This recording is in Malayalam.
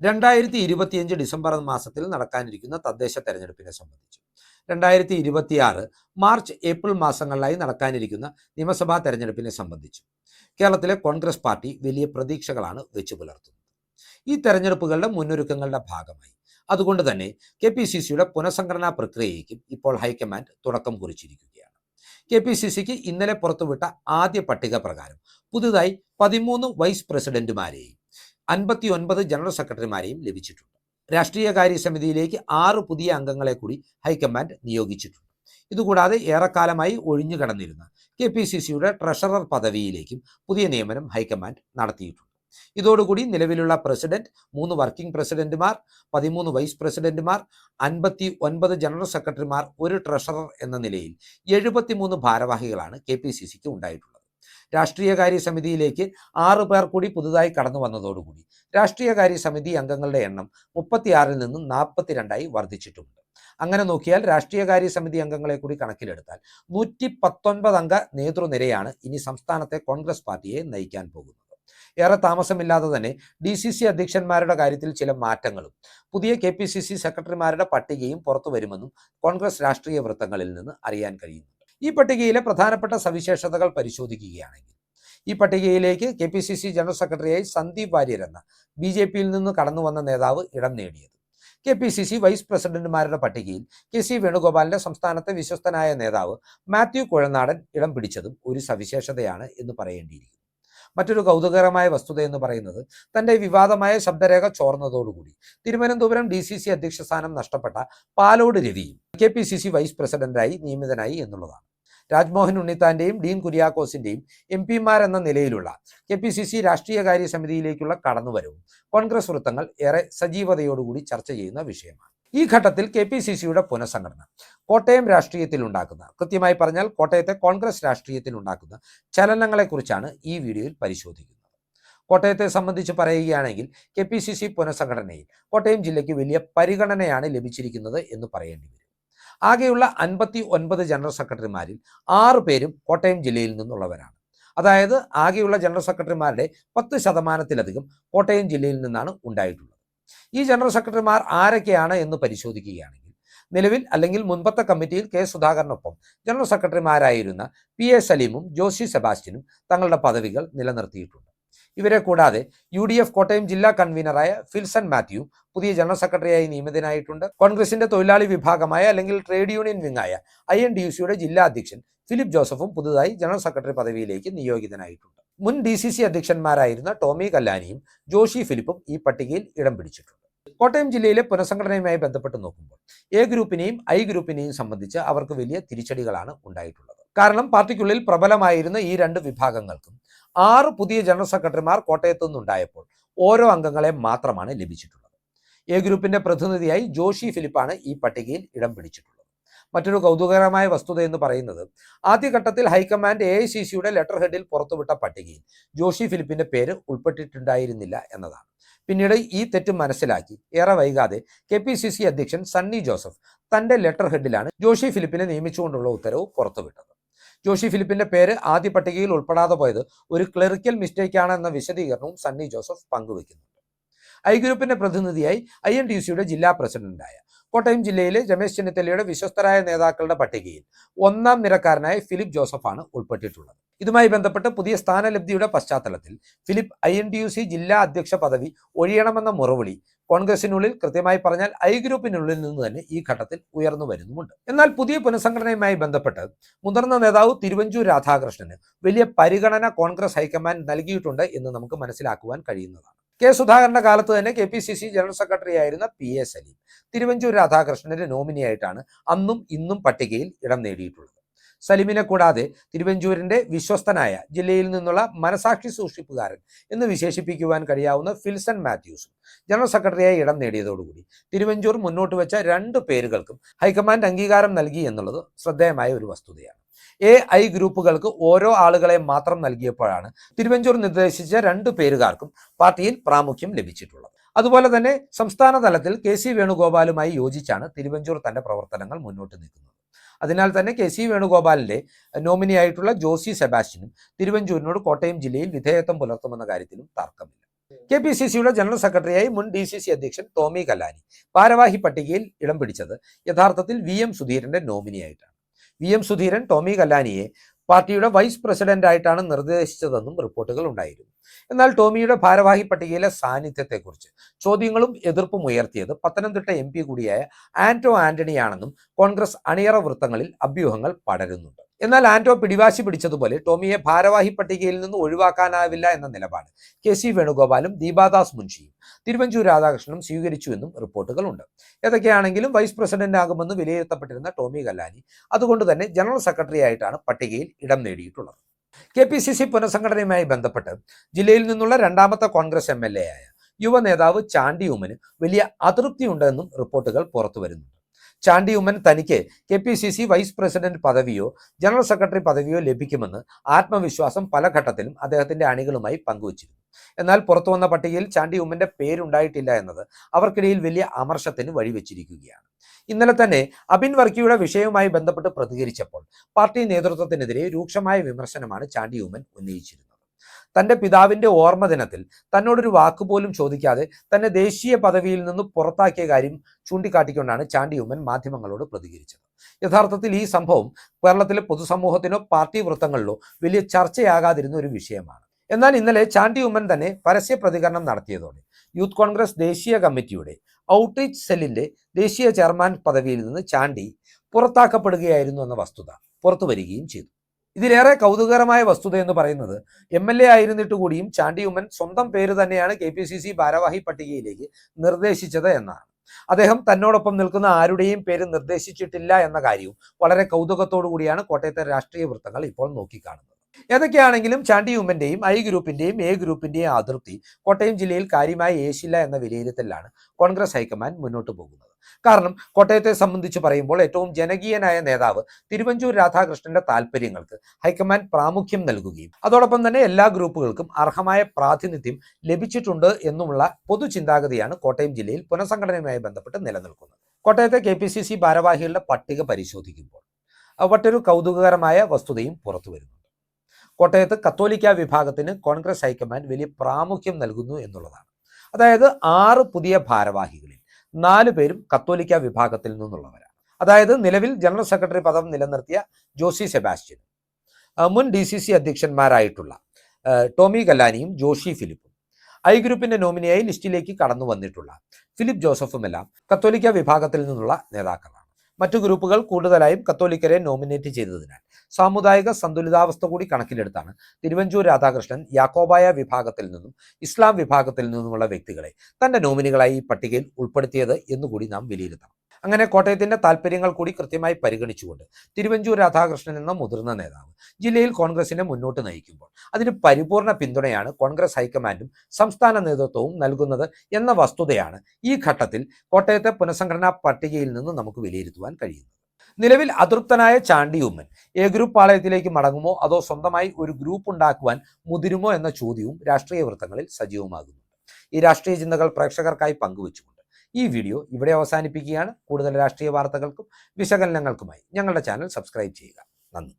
രണ്ടായിരത്തി ഇരുപത്തിയഞ്ച് ഡിസംബർ മാസത്തിൽ നടക്കാനിരിക്കുന്ന തദ്ദേശ തെരഞ്ഞെടുപ്പിനെ സംബന്ധിച്ചു. രണ്ടായിരത്തി ഇരുപത്തിയാറ് മാർച്ച് ഏപ്രിൽ മാസങ്ങളിലായി നടക്കാനിരിക്കുന്ന നിയമസഭാ തെരഞ്ഞെടുപ്പിനെ സംബന്ധിച്ചു കേരളത്തിലെ കോൺഗ്രസ് പാർട്ടി വലിയ പ്രതീക്ഷകളാണ് വെച്ചു പുലർത്തുന്നത്. ഈ തെരഞ്ഞെടുപ്പുകളുടെ മുന്നൊരുക്കങ്ങളുടെ ഭാഗമായി. അതുകൊണ്ട് തന്നെ കെ പി സി സിയുടെ പുനഃസംഘടനാ പ്രക്രിയയ്ക്കും ഇപ്പോൾ ഹൈക്കമാൻഡ് തുടക്കം കുറിച്ചിരിക്കുകയാണ്. കെ പി സി സിക്ക് ഇന്നലെ പുറത്തുവിട്ട ആദ്യ പട്ടിക പ്രകാരം പുതുതായി പതിമൂന്ന് വൈസ് പ്രസിഡന്റുമാരെയും അൻപത്തി ഒൻപത് ജനറൽ സെക്രട്ടറിമാരെയും ലഭിച്ചിട്ടുണ്ട്. രാഷ്ട്രീയകാര്യ സമിതിയിലേക്ക് ആറ് പുതിയ അംഗങ്ങളെ കൂടി ഹൈക്കമാൻഡ് നിയോഗിച്ചിട്ടുണ്ട്. ഇതുകൂടാതെ ഏറെക്കാലമായി ഒഴിഞ്ഞു ഒഴിഞ്ഞുകിടന്നിരുന്ന കെ പി സി സിയുടെ ട്രഷറർ പദവിയിലേക്കും പുതിയ നിയമനം ഹൈക്കമാൻഡ് നടത്തിയിട്ടുണ്ട്. ഇതോടുകൂടി നിലവിലുള്ള പ്രസിഡന്റ് മൂന്ന് വർക്കിംഗ് പ്രസിഡന്റുമാർ പതിമൂന്ന് വൈസ് പ്രസിഡന്റുമാർ അൻപത്തി ഒൻപത് ജനറൽ സെക്രട്ടറിമാർ ഒരു ട്രഷറർ എന്ന നിലയിൽ എഴുപത്തിമൂന്ന് ഭാരവാഹികളാണ് കെ പി സി സിക്ക് ഉണ്ടായിട്ടുള്ളത്. രാഷ്ട്രീയകാര്യ സമിതിയിലേക്ക് ആറ് പേർ കൂടി പുതുതായി കടന്നു വന്നതോടുകൂടി രാഷ്ട്രീയകാര്യ സമിതി അംഗങ്ങളുടെ എണ്ണം മുപ്പത്തിയാറിൽ നിന്നും നാൽപ്പത്തിരണ്ടായി വർദ്ധിച്ചിട്ടുണ്ട്. അങ്ങനെ നോക്കിയാൽ രാഷ്ട്രീയകാര്യ സമിതി അംഗങ്ങളെ കൂടി കണക്കിലെടുത്താൽ നൂറ്റി പത്തൊൻപത് അംഗ നേതൃനിരയാണ് ഇനി സംസ്ഥാനത്തെ കോൺഗ്രസ് പാർട്ടിയെ നയിക്കാൻ പോകുന്നത്. ഏറെ താമസമില്ലാതെ തന്നെ ഡി സി സി അധ്യക്ഷന്മാരുടെ കാര്യത്തിൽ ചില മാറ്റങ്ങളും പുതിയ കെ പി സി സി സെക്രട്ടറിമാരുടെ പട്ടികയും പുറത്തു വരുമെന്നും കോൺഗ്രസ് രാഷ്ട്രീയ വൃത്തങ്ങളിൽ നിന്ന് അറിയാൻ കഴിയുന്നുണ്ട് ഈ പട്ടികയിലെ പ്രധാനപ്പെട്ട സവിശേഷതകൾ പരിശോധിക്കുകയാണെങ്കിൽ ഈ പട്ടികയിലേക്ക് K P C C general സെക്രട്ടറിയായി സന്ദീപ് വാര്യർ എന്ന ബി ജെ പിയിൽ നിന്ന് കടന്നു വന്ന നേതാവ് ഇടം നേടിയത്. K P C C vice പ്രസിഡന്റുമാരുടെ പട്ടികയിൽ കെ സി വേണുഗോപാലിന്റെ സംസ്ഥാനത്തെ വിശ്വസ്തനായ നേതാവ് മാത്യു കുഴനാടൻ ഇടം പിടിച്ചതും ഒരു സവിശേഷതയാണ് എന്ന് പറയേണ്ടിയിരിക്കുന്നു. മറ്റൊരു കൗതുകകരമായ വസ്തുത എന്ന് പറയുന്നത് തന്റെ വിവാദമായ ശബ്ദരേഖ ചോർന്നതോടുകൂടി. തിരുവനന്തപുരം ഡി സി സി അധ്യക്ഷ സ്ഥാനം നഷ്ടപ്പെട്ട Palode രവിയും K P C C vice പ്രസിഡന്റായി നിയമിതനായി എന്നുള്ളതാണ്. രാജ്മോഹൻ ഉണ്ണിത്താന്റെയും ഡീൻ കുര്യാക്കോസിന്റെയും എം പിമാരെന്ന നിലയിലുള്ള കെ പി സി സി രാഷ്ട്രീയകാര്യ സമിതിയിലേക്കുള്ള കടന്നുവരവും കോൺഗ്രസ് വൃത്തങ്ങൾ ഏറെ സജീവതയോടുകൂടി ചർച്ച ചെയ്യുന്ന വിഷയമാണ്. ഈ ഘട്ടത്തിൽ കെ പി സി സിയുടെ പുനഃസംഘടന കോട്ടയം രാഷ്ട്രീയത്തിൽ ഉണ്ടാക്കുന്ന കൃത്യമായി പറഞ്ഞാൽ കോട്ടയത്തെ കോൺഗ്രസ് രാഷ്ട്രീയത്തിൽ ഉണ്ടാക്കുന്ന ചലനങ്ങളെക്കുറിച്ചാണ് ഈ വീഡിയോയിൽ പരിശോധിക്കുന്നത്. കോട്ടയത്തെ സംബന്ധിച്ച് പറയുകയാണെങ്കിൽ കെ പി സി സി പുനഃസംഘടനയിൽ കോട്ടയം ജില്ലയ്ക്ക് വലിയ പരിഗണനയാണ് ലഭിച്ചിരിക്കുന്നത് എന്ന് പറയേണ്ടി വരും. ആകെയുള്ള അൻപത്തി ഒൻപത് ജനറൽ സെക്രട്ടറിമാരിൽ ആറു പേരും കോട്ടയം ജില്ലയിൽ നിന്നുള്ളവരാണ്. അതായത് ആകെയുള്ള ജനറൽ സെക്രട്ടറിമാരുടെ പത്ത് ശതമാനത്തിലധികം കോട്ടയം ജില്ലയിൽ നിന്നാണ് ഉണ്ടായിട്ടുള്ളത്. ഈ ജനറൽ സെക്രട്ടറിമാർ ആരൊക്കെയാണ് എന്ന് പരിശോധിക്കുകയാണെങ്കിൽ നിലവിൽ അല്ലെങ്കിൽ മുൻപത്തെ കമ്മിറ്റിയിൽ കെ സുധാകരനൊപ്പം ജനറൽ സെക്രട്ടറിമാരായിരുന്ന പി എ സലീമും ജോസി സെബാസ്റ്റ്യനും തങ്ങളുടെ പദവികൾ നിലനിർത്തിയിട്ടുണ്ട്. ഇവരെ കൂടാതെ യു ഡി എഫ് കോട്ടയം ജില്ലാ കൺവീനറായ ഫിൽസൺ മാത്യു പുതിയ ജനറൽ സെക്രട്ടറിയായി നിയമിതനായിട്ടുണ്ട്. കോൺഗ്രസിന്റെ തൊഴിലാളി വിഭാഗമായ അല്ലെങ്കിൽ ട്രേഡ് യൂണിയൻ വിങ്ങായ ഐ എൻ ഡി യു സിയുടെ ജില്ലാ അധ്യക്ഷൻ ഫിലിപ്പ് ജോസഫും പുതുതായി ജനറൽ സെക്രട്ടറി പദവിയിലേക്ക് നിയോഗിതനായിട്ടുണ്ട്. മുൻ ഡി സി സി അധ്യക്ഷന്മാരായിരുന്ന ടോമി കല്ലാനിയും ജോഷി ഫിലിപ്പും ഈ പട്ടികയിൽ ഇടം പിടിച്ചിട്ടുണ്ട്. കോട്ടയം ജില്ലയിലെ പുനഃസംഘടനയുമായി ബന്ധപ്പെട്ട് നോക്കുമ്പോൾ എ ഗ്രൂപ്പിനെയും ഐ ഗ്രൂപ്പിനെയും സംബന്ധിച്ച് അവർക്ക് വലിയ തിരിച്ചടികളാണ് ഉണ്ടായിട്ടുള്ളത്. കാരണം പാർട്ടിക്കുള്ളിൽ പ്രബലമായിരുന്ന ഈ രണ്ട് വിഭാഗങ്ങൾക്കും ആറ് പുതിയ ജനറൽ സെക്രട്ടറിമാർ കോട്ടയത്തു നിന്നുണ്ടായപ്പോൾ ഓരോ അംഗങ്ങളെ മാത്രമാണ് ലഭിച്ചിട്ടുള്ളത്. എ ഗ്രൂപ്പിന്റെ പ്രതിനിധിയായി ജോഷി ഫിലിപ്പാണ് ഈ പട്ടികയിൽ ഇടം പിടിച്ചിട്ടുള്ളത്. മറ്റൊരു കൗതുകകരമായ വസ്തുത എന്ന് പറയുന്നത് ആദ്യഘട്ടത്തിൽ high command A I C സിയുടെ ലെറ്റർ ഹെഡിൽ പുറത്തുവിട്ട പട്ടികയിൽ ജോഷി ഫിലിപ്പിന്റെ പേര് ഉൾപ്പെട്ടിട്ടുണ്ടായിരുന്നില്ല എന്നതാണ്. പിന്നീട് ഈ തെറ്റ് മനസ്സിലാക്കി. ഏറെ വൈകാതെ കെ പി സി സി അധ്യക്ഷൻ സണ്ണി ജോസഫ് തന്റെ ലെറ്റർ ഹെഡിലാണ് ജോഷി ഫിലിപ്പിനെ നിയമിച്ചുകൊണ്ടുള്ള ഉത്തരവ് പുറത്തുവിട്ടത്. ജോഷി ഫിലിപ്പിന്റെ പേര് ആദ്യ പട്ടികയിൽ ഉൾപ്പെടാതെ പോയത് ഒരു ക്ലറിക്കൽ മിസ്റ്റേക്കാണ് എന്ന വിശദീകരണവും സണ്ണി ജോസഫ് പങ്കുവെക്കുന്നുണ്ട്. ഐ ഗ്രൂപ്പിന്റെ പ്രതിനിധിയായി ഐ എൻ ടി സിയുടെ ജില്ലാ പ്രസിഡന്റായ കോട്ടയം ജില്ലയിലെ രമേശ് ചെന്നിത്തലയുടെ വിശ്വസ്തരായ നേതാക്കളുടെ പട്ടികയിൽ ഒന്നാം നിരക്കാരനായ ഫിലിപ്പ് ജോസഫാണ് ഉൾപ്പെട്ടിട്ടുള്ളത്. ഇതുമായി ബന്ധപ്പെട്ട് പുതിയ സ്ഥാനലബ്ധിയുടെ പശ്ചാത്തലത്തിൽ Philip I N T U C ജില്ലാ അധ്യക്ഷ പദവി ഒഴിയണമെന്ന മുറവിളി കോൺഗ്രസിനുള്ളിൽ കൃത്യമായി പറഞ്ഞാൽ ഐ ഗ്രൂപ്പിനുള്ളിൽ നിന്ന് തന്നെ ഈ ഘട്ടത്തിൽ ഉയർന്നു വരുന്നുമുണ്ട്. എന്നാൽ പുതിയ പുനഃസംഘടനയുമായി ബന്ധപ്പെട്ട് മുതിർന്ന നേതാവ് തിരുവഞ്ചൂർ രാധാകൃഷ്ണന് വലിയ പരിഗണന കോൺഗ്രസ് ഹൈക്കമാൻഡ് നൽകിയിട്ടുണ്ട് എന്ന് നമുക്ക് മനസ്സിലാക്കുവാൻ കഴിയുന്നതാണ്. കെ സുധാകരന്റെ കാലത്ത് തന്നെ K P C C general secretary ആയിരുന്ന പി എ സലീം തിരുവഞ്ചൂർ രാധാകൃഷ്ണന്റെ നോമിനിയായിട്ടാണ് അന്നും ഇന്നും പട്ടികയിൽ ഇടം നേടിയിട്ടുള്ളത്. സലീമിനെ കൂടാതെ തിരുവഞ്ചൂരിന്റെ വിശ്വസ്തനായ ജില്ലയിൽ നിന്നുള്ള മനസാക്ഷി സൂക്ഷിപ്പുകാരൻ എന്ന് വിശേഷിപ്പിക്കുവാൻ കഴിയാവുന്ന ഫിൽസൺ മാത്യൂസും ജനറൽ സെക്രട്ടറിയായി ഇടം നേടിയതോടുകൂടി തിരുവഞ്ചൂർ മുന്നോട്ട് വെച്ച രണ്ട് പേരുകൾക്കും ഹൈക്കമാൻഡ് അംഗീകാരം നൽകി എന്നുള്ളത് ശ്രദ്ധേയമായ ഒരു വസ്തുതയാണ്. എ ഐ ഗ്രൂപ്പുകൾക്ക് ഓരോ ആളുകളെ മാത്രം നൽകിയപ്പോഴാണ് തിരുവഞ്ചൂർ നിർദ്ദേശിച്ച രണ്ടു പേരുകാർക്കും പാർട്ടിയിൽ പ്രാമുഖ്യം ലഭിച്ചിട്ടുള്ളത്. അതുപോലെ തന്നെ സംസ്ഥാന തലത്തിൽ കെ സി വേണുഗോപാലുമായി യോജിച്ചാണ് തിരുവഞ്ചൂർ തന്റെ പ്രവർത്തനങ്ങൾ മുന്നോട്ട് നീക്കുന്നത്. അതിനാൽ തന്നെ കെ സി വേണുഗോപാലിന്റെ നോമിനിയായിട്ടുള്ള ജോസി സെബാസ്റ്റ്യനും തിരുവഞ്ചൂരിനോട് കോട്ടയം ജില്ലയിൽ വിധേയത്വം പുലർത്തുമെന്ന കാര്യത്തിലും തർക്കമില്ല. കെ പി സി സിയുടെ ജനറൽ സെക്രട്ടറിയായി മുൻ ഡി സി സി അധ്യക്ഷൻ ടോമി കലാനി ഭാരവാഹി പട്ടികയിൽ ഇടം പിടിച്ചത് യഥാർത്ഥത്തിൽ വി എം സുധീരന്റെ നോമിനിയായിട്ടാണ് വി എം സുധീരൻ ടോമി കല്ലാനിയെ പാർട്ടിയുടെ വൈസ് പ്രസിഡന്റ് ആയിട്ടാണ് നിർദ്ദേശിച്ചതെന്നും റിപ്പോർട്ടുകൾ ഉണ്ടായിരുന്നു. എന്നാൽ ടോമിയുടെ ഭാരവാഹി പട്ടികയിലെ സാന്നിധ്യത്തെക്കുറിച്ച് ചോദ്യങ്ങളും എതിർപ്പും ഉയർത്തിയത് പത്തനംതിട്ട എം കൂടിയായ ആന്റോ ആന്റണിയാണെന്നും കോൺഗ്രസ് അണിയറ വൃത്തങ്ങളിൽ അഭ്യൂഹങ്ങൾ പടരുന്നുണ്ട്. എന്നാൽ ആന്റോ പിടിവാശി പിടിച്ചതുപോലെ ടോമിയെ ഭാരവാഹി പട്ടികയിൽ നിന്ന് ഒഴിവാക്കാനാവില്ല എന്ന നിലപാട് കെ സി വേണുഗോപാലും ദീപാദാസ് മുൻഷിയും തിരുവഞ്ചൂർ രാധാകൃഷ്ണനും സ്വീകരിച്ചുവെന്നും റിപ്പോർട്ടുകളുണ്ട്. ഏതൊക്കെയാണെങ്കിലും വൈസ് പ്രസിഡന്റ് ആകുമെന്ന് വിലയിരുത്തപ്പെട്ടിരുന്ന ടോമി കല്ലാനി അതുകൊണ്ട് തന്നെ ജനറൽ സെക്രട്ടറി ആയിട്ടാണ് പട്ടികയിൽ ഇടം നേടിയിട്ടുള്ളത്. കെ പി സി സി പുനഃസംഘടനയുമായി ബന്ധപ്പെട്ട് ജില്ലയിൽ നിന്നുള്ള രണ്ടാമത്തെ കോൺഗ്രസ് എം എൽ എ ആയ യുവ നേതാവ് ചാണ്ടി ഉമ്മന് വലിയ അതൃപ്തിയുണ്ടെന്നും റിപ്പോർട്ടുകൾ പുറത്തു വരുന്നുണ്ട് ചാണ്ടി ഉമ്മൻ തനിക്ക് K P C C vice president പദവിയോ general secretary പദവിയോ ലഭിക്കുമെന്ന് ആത്മവിശ്വാസം പല ഘട്ടത്തിലും അദ്ദേഹത്തിന്റെ അണികളുമായി പങ്കുവച്ചിരുന്നു. എന്നാൽ പുറത്തു വന്ന പട്ടികയിൽ ചാണ്ടി ഉമ്മന്റെ പേരുണ്ടായിട്ടില്ല എന്നത് അവർക്കിടയിൽ വലിയ അമർഷത്തിന് വഴിവെച്ചിരിക്കുകയാണ്. ഇന്നലെ തന്നെ അബിൻ വർക്കിയുടെ വിഷയവുമായി ബന്ധപ്പെട്ട് പ്രതികരിച്ചപ്പോൾ പാർട്ടി നേതൃത്വത്തിനെതിരെ രൂക്ഷമായ വിമർശനമാണ് ചാണ്ടി ഉമ്മൻ ഉന്നയിച്ചിരുന്നത്. തന്റെ പിതാവിന്റെ ഓർമ്മ ദിനത്തിൽ തന്നോടൊരു വാക്കുപോലും ചോദിക്കാതെ തന്നെ ദേശീയ പദവിയിൽ നിന്ന് പുറത്താക്കിയ കാര്യം ചൂണ്ടിക്കാട്ടിക്കൊണ്ടാണ് ചാണ്ടി ഉമ്മൻ മാധ്യമങ്ങളോട് പ്രതികരിച്ചത്. യഥാർത്ഥത്തിൽ ഈ സംഭവം കേരളത്തിലെ പൊതുസമൂഹത്തിനോ പാർട്ടി വൃത്തങ്ങളിലോ വലിയ ചർച്ചയാകാതിരുന്ന ഒരു വിഷയമാണ്. എന്നാൽ ഇന്നലെ ചാണ്ടി ഉമ്മൻ തന്നെ പരസ്യ പ്രതികരണം നടത്തിയതോടെ യൂത്ത് കോൺഗ്രസ് ദേശീയ കമ്മിറ്റിയുടെ ഔട്ട്റീച്ച് സെല്ലിന്റെ ദേശീയ ചെയർമാൻ പദവിയിൽ നിന്ന് ചാണ്ടി പുറത്താക്കപ്പെടുകയായിരുന്നു എന്ന വസ്തുത പുറത്തു വരികയും ചെയ്തു. ഇതിലേറെ കൗതുകകരമായ വസ്തുത എന്ന് പറയുന്നത് എം എൽ എ ആയിരുന്നിട്ട് കൂടിയും ചാണ്ടി ഉമ്മൻ സ്വന്തം പേര് തന്നെയാണ് കെ പി സി സി ഭാരവാഹി പട്ടികയിലേക്ക് നിർദ്ദേശിച്ചത് എന്നാണ്. അദ്ദേഹം തന്നോടൊപ്പം നിൽക്കുന്ന ആരുടെയും പേര് നിർദ്ദേശിച്ചിട്ടില്ല എന്ന കാര്യവും വളരെ കൗതുകത്തോടു കൂടിയാണ് കോട്ടയത്തെ രാഷ്ട്രീയ വൃത്തങ്ങൾ ഇപ്പോൾ നോക്കിക്കാണുന്നത്. ഏതൊക്കെയാണെങ്കിലും ചാണ്ടി ഉമ്മന്റെയും ഐ ഗ്രൂപ്പിന്റെയും എ ഗ്രൂപ്പിന്റെയും അതിർത്തി കോട്ടയം ജില്ലയിൽ കാര്യമായി ഏശില്ല എന്ന വിലയിരുത്തലാണ് കോൺഗ്രസ് ഹൈക്കമാൻഡ് മുന്നോട്ട് പോകുന്നത്. കാരണം കോട്ടയത്തെ സംബന്ധിച്ച് പറയുമ്പോൾ ഏറ്റവും ജനകീയനായ നേതാവ് തിരുവഞ്ചൂർ രാധാകൃഷ്ണന്റെ താല്പര്യങ്ങൾക്ക് ഹൈക്കമാൻഡ് പ്രാമുഖ്യം നൽകുകയും അതോടൊപ്പം തന്നെ എല്ലാ ഗ്രൂപ്പുകൾക്കും അർഹമായ പ്രാതിനിധ്യം ലഭിച്ചിട്ടുണ്ട് എന്നുമുള്ള പൊതുചിന്താഗതിയാണ് കോട്ടയം ജില്ലയിൽ പുനഃസംഘടനയുമായി ബന്ധപ്പെട്ട് നിലനിൽക്കുന്നത്. കോട്ടയത്തെ കെ പി സി സി ഭാരവാഹികളുടെ പട്ടിക പരിശോധിക്കുമ്പോൾ മറ്റൊരു കൗതുകകരമായ വസ്തുതയും പുറത്തു വരുന്നുണ്ട്. കോട്ടയത്ത് കത്തോലിക്ക വിഭാഗത്തിന് കോൺഗ്രസ് ഹൈക്കമാൻഡ് വലിയ പ്രാമുഖ്യം നൽകുന്നു എന്നുള്ളതാണ്. അതായത് ആറ് പുതിയ ഭാരവാഹികളിൽ നാല് പേരും കത്തോലിക്ക വിഭാഗത്തിൽ നിന്നുള്ളവരാണ്. അതായത് നിലവിൽ ജനറൽ സെക്രട്ടറി പദം നിലനിർത്തിയ ജോസി സെബാസ്റ്റ്യൻ മുൻ ഡി സി സി അധ്യക്ഷന്മാരായിട്ടുള്ള ടോമി കല്ലാനിയും ജോഷി ഫിലിപ്പും. ഐ ഗ്രൂപ്പിന്റെ നോമിനിയായി ലിസ്റ്റിലേക്ക് കടന്നു വന്നിട്ടുള്ള ഫിലിപ്പ് ജോസഫുമെല്ലാം കത്തോലിക്ക വിഭാഗത്തിൽ നിന്നുള്ള നേതാക്കളാണ്. മറ്റു ഗ്രൂപ്പുകൾ കൂടുതലായും കത്തോലിക്കരെ നോമിനേറ്റ് ചെയ്തതിനാൽ സാമുദായിക സന്തുലിതാവസ്ഥ കൂടി കണക്കിലെടുത്താണ് തിരുവഞ്ചൂർ രാധാകൃഷ്ണൻ യാക്കോബായ വിഭാഗത്തിൽ നിന്നും ഇസ്ലാം വിഭാഗത്തിൽ നിന്നുമുള്ള വ്യക്തികളെ തന്റെ നോമിനികളായി ഈ പട്ടികയിൽ ഉൾപ്പെടുത്തിയത് എന്നുകൂടി നാം വിലയിരുത്തണം. അങ്ങനെ കോട്ടയത്തിന്റെ താല്പര്യങ്ങൾ കൂടി കൃത്യമായി പരിഗണിച്ചുകൊണ്ട് തിരുവഞ്ചൂർ രാധാകൃഷ്ണൻ എന്ന മുതിർന്ന നേതാവ് ജില്ലയിൽ കോൺഗ്രസിനെ മുന്നോട്ട് നയിക്കുമ്പോൾ അതിന് പരിപൂർണ പിന്തുണയാണ് കോൺഗ്രസ് ഹൈക്കമാൻഡും സംസ്ഥാന നേതൃത്വവും നൽകുന്നത് എന്ന വസ്തുതയാണ് ഈ ഘട്ടത്തിൽ കോട്ടയത്തെ പുനഃസംഘടനാ പട്ടികയിൽ നിന്ന് നമുക്ക് വിലയിരുത്തുവാൻ കഴിയുന്നത്. നിലവിൽ അതൃപ്തനായ ചാണ്ടി ഉമ്മൻ എ ഗ്രൂപ്പ് പാളയത്തിലേക്ക് മടങ്ങുമോ അതോ സ്വന്തമായി ഒരു ഗ്രൂപ്പ് ഉണ്ടാക്കുവാൻ മുതിരുമോ എന്ന ചോദ്യവും രാഷ്ട്രീയ വൃത്തങ്ങളിൽ സജീവമാകുന്നുണ്ട്. ഈ രാഷ്ട്രീയ ചിന്തകൾ പ്രേക്ഷകർക്കായി പങ്കുവച്ചുകൊണ്ട് ഈ വീഡിയോ ഇവിടെ അവസാനിപ്പിക്കുകയാണ്. കൂടുതൽ രാഷ്ട്രീയ വാർത്തകൾക്കും വിശകലനങ്ങൾക്കുമായി ഞങ്ങളുടെ ചാനൽ സബ്സ്ക്രൈബ് ചെയ്യുക. നന്ദി.